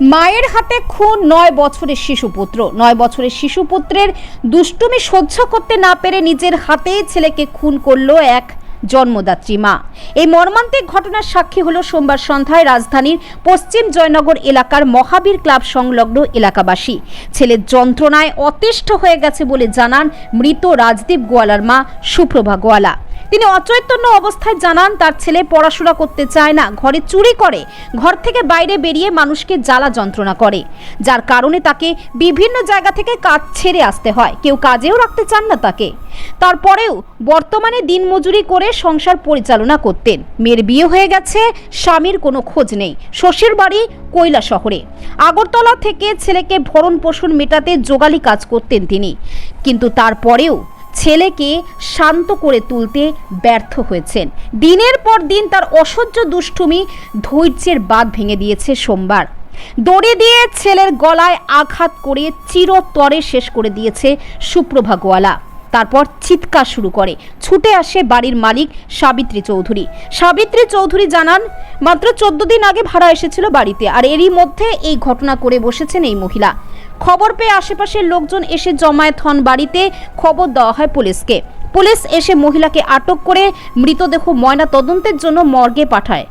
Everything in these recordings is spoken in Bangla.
মায়ের হাতে খুন নয় বছরের শিশুপুত্র। নয় বছরের শিশুপুত্রের দুষ্টুমি সহ্য করতে না পেরে নিজের হাতেই ছেলেকে খুন করল এক জন্মদাত্রী মা। এই মর্মান্তিক ঘটনার সাক্ষী হলো সোমবার সন্ধ্যায় রাজধানীর পশ্চিম জয়নগর এলাকার মহাবীর ক্লাব সংলগ্ন এলাকাবাসী। ছেলের যন্ত্রণায় অতিষ্ঠ হয়ে গেছে বলে জানান মৃত রাজদীপ গোয়ালার মা সুপ্রভা গোয়ালা। তিনি অচৈতন্য অবস্থায় জানান, তার ছেলে পড়াশোনা করতে চায় না, ঘরে চুরি করে, ঘর থেকে বাইরে বেরিয়ে মানুষকে জ্বালা যন্ত্রণা করে, যার কারণে তাকে বিভিন্ন জায়গা থেকে কাজ ছেড়ে আসতে হয়, কেউ কাজেও রাখতে চান না তাকে। তারপরেও বর্তমানে দিনমজুরি করে সংসার পরিচালনা করতেন। মেয়ের বিয়ে হয়ে গেছে, স্বামীর কোনো খোঁজ নেই। শ্বশুর বাড়ি কৈলা শহরে। আগরতলা থেকে ছেলেকে ভরণ পোষণ মেটাতে যোগালি কাজ করতেন তিনি। কিন্তু তারপরেও ছেলেকে শান্ত করে তুলতে ব্যর্থ হয়েছেন। দিনের পর দিন তার অসহ্য দুষ্টুমি ধৈর্যের বাঁধ ভেঙে দিয়েছে সোমবার। দড়ি দিয়ে ছেলের গলায় আঘাত করে চিরতরে শেষ করে দিয়েছে সুপ্রভা গোয়ালা তারপর চিৎকার শুরু করে। ছুটে আসে বাড়ির মালিক সাবিত্রী চৌধুরী। সাবিত্রী চৌধুরী জানান, মাত্র চোদ্দ দিন আগে ভাড়া এসেছিল বাড়িতে, আর এরই মধ্যে এই ঘটনা করে বসেছেন এই মহিলা। খবর পেয়ে আশেপাশের লোকজন এসে জমায়েত হন বাড়িতে। খবর দেওয়া হয় পুলিশকে। পুলিশ এসে মহিলাকে আটক করে মৃতদেহ ময়না তদন্তের জন্য মর্গে পাঠায়।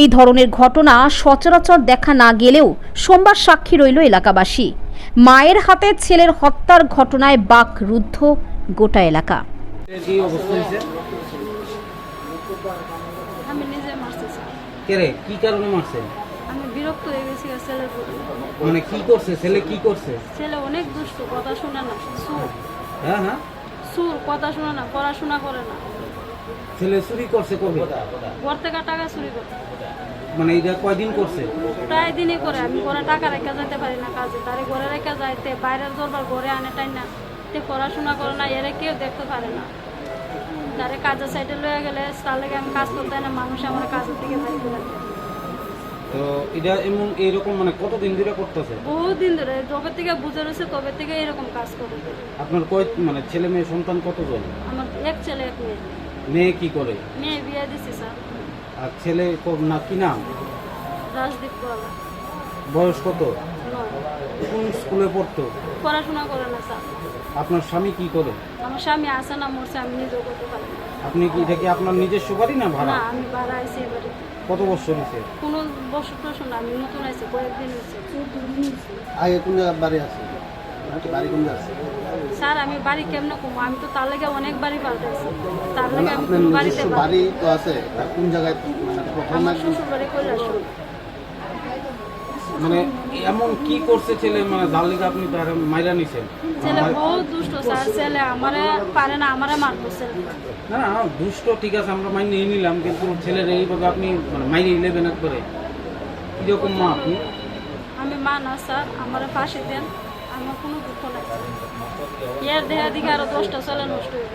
এই ধরনের ঘটনা সচরাচর দেখা না গেলেও সোমবার সাক্ষী রইল এলাকাবাসী। মায়ের হাতে ছেলের হত্যার ঘটনায় বাক রুদ্ধ গোটা এলাকা। কি কারণে মারছে? আমি বিরক্ত হয়ে গেছি ছেলের প্রতি। মানে কি করছে? ছেলে কি করছে? ছেলে অনেক দুষ্ট কথা শোনে না সুর হ্যাঁ হ্যাঁ। সুর কথা শোনে না পড়াশোনা করে না। ছেলে চুরি করছে কবে? ঘর থেকে টাকা চুরি করে। মানে এটা কয়দিন করছে? প্রায় দিনই করে আমি ঘরে টাকা রেখে যেতে পারি না কাজে। তারে ঘরে রেখে যাইতে বাইরের দরবার ঘরে আনে টাই না। তে পড়াশোনা করে না এরা কেউ দেখতে পারে না। তারে কাজের সাইডে লয়ে গেলে তার লেগে আমি কাজ করতে না মানুষ আমার কাজের থেকে বাড়ি করে দেয়। তো এটা এমন এইরকম মানে কতদিন ধরে করতেছে? বহুত দিন ধরে যবে থেকে বুঝে রয়েছে তবে থেকে এরকম কাজ করে। আপনার কয় মানে ছেলে মেয়ে সন্তান কতজন? আমার এক ছেলে এক মেয়ে। মেয়ে কি করে? মেয়ে বিয়ে দিছি স্যার। আর ছেলে না কি নাম? রাজদীপ কলা বয়স কত? কোন স্কুলে পড়তো? পড়াশোনা করে না স্যার। আপনার স্বামী কি করে? আমার স্বামী আসে না মরছে আমি নিজেও করতে পারি আপনি কি এটা কি আপনার নিজস্ব বাড়ি না ভাড়া? না আমি ভাড়া আইসি এবারে কত বছর হয়েছে? কোনো বছর তো না আমি নতুন আছি কয়েকদিন হয়েছে। আগে কোন বাড়ি আছে? বাড়ি কোন আছে? স্যার আমি বাড়ি কেমন কমো? আমি তো তার লাগে অনেক বাড়ি পাল্টাইছি। তার লাগে আমি বাড়িতে বাড়ি তো আছে কোন জায়গায় মানে প্রথম শ্বশুর বাড়ি কৈলাস মানে এমন কি করছে ছেলে? মানে যার লিগে আপনি তার মাইরা নিছেন। ছেলে বহুত দুষ্ট স্যার ছেলে আমারে পারে না আমারে মারতো ছেলে। না না দুষ্ট ঠিক আছে আমরা মাইনে নিয়ে নিলাম কিন্তু ছেলের এইভাবে আপনি মানে মাইনে নেবেন একবারে। কীরকম মা আপনি? আমি মা না স্যার আমারে ফাঁসি দেন আমার কোনো দুঃখ নাই। এর দেহা দিকে আরও দশটা ছেলে নষ্ট হইব।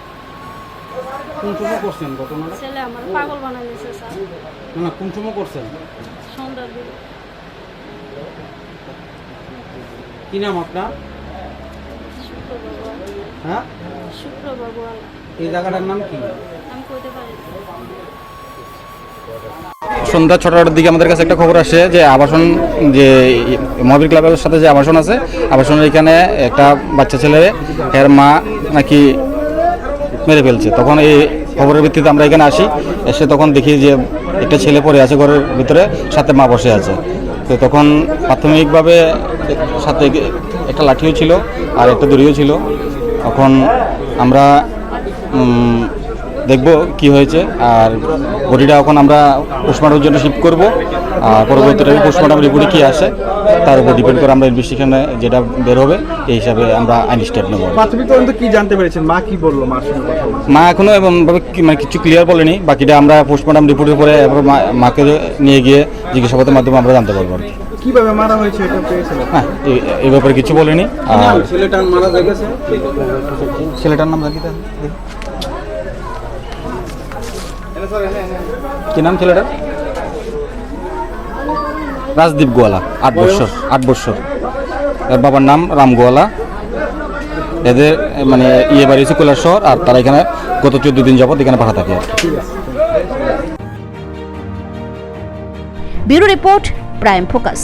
কোন সময় করছেন ঘটনাটা? ছেলে আমার পাগল বানাই নিয়েছে স্যার। না না কোন সময় করছেন? সন্ধ্যার দিকে। কি নাম আপনার? হ্যাঁ? শুক্রবার। গোয়াল এই জায়গাটার নাম কি? আমি কইতে পারি সন্ধ্যা ছটার দিকে আমাদের কাছে একটা খবর আসে যে আবাসন যে মহাবীর ক্লাবের সাথে যে আবাসন আছে আবাসনের এখানে একটা বাচ্চা ছেলে এর মা নাকি মেরে ফেলছে। তখন এই খবরের ভিত্তিতে আমরা এখানে আসি, এসে তখন দেখি যে একটা ছেলে পড়ে আছে ঘরের ভিতরে, সাথে মা বসে আছে। তো তখন প্রাথমিকভাবে সাথে একটা লাঠিও ছিল আর একটা দড়িও ছিল। তখন আমরা দেখব কি হয়েছে। আর বডিটা এখন আমরা পোস্টমর্টমের জন্য শিফট করব। আর পরবর্তীতে পোস্টমর্টম রিপোর্টে কী আসে তার উপর ডিপেন্ড করে আমরা ইনভেস্টিগেশনে যেটা বের হবে এই হিসাবে আমরা আইনি স্টেপ নেব। প্রাথমিক তদন্ত কি জানতে পেরেছেন? মা কি বলল মার সঙ্গে মা এখনও এমনভাবে মানে কিছু ক্লিয়ার বলেনি। বাকিটা আমরা পোস্টমর্টম রিপোর্টের পরে মাকে নিয়ে গিয়ে জিজ্ঞাসাবাদের মাধ্যমে আমরা জানতে পারব আর কি। কীভাবে মারা হয়েছে এটা হ্যাঁ এই ব্যাপারে কিছু বলেনি। আর ছেলেটা মারা গেছে ছেলেটার নাম জানি কি নাম ছেলেটার? রাজদীপ গোয়ালা আট বছর আট বছর। এর বাবার নাম রাম গোয়ালা। এদের মানে ইয়ে বাড়ি হচ্ছে শহর আর তারা এখানে গত চোদ্দ দিন যাবত এখানে ভাড়া থাকে। আর কি। Bureau report prime focus.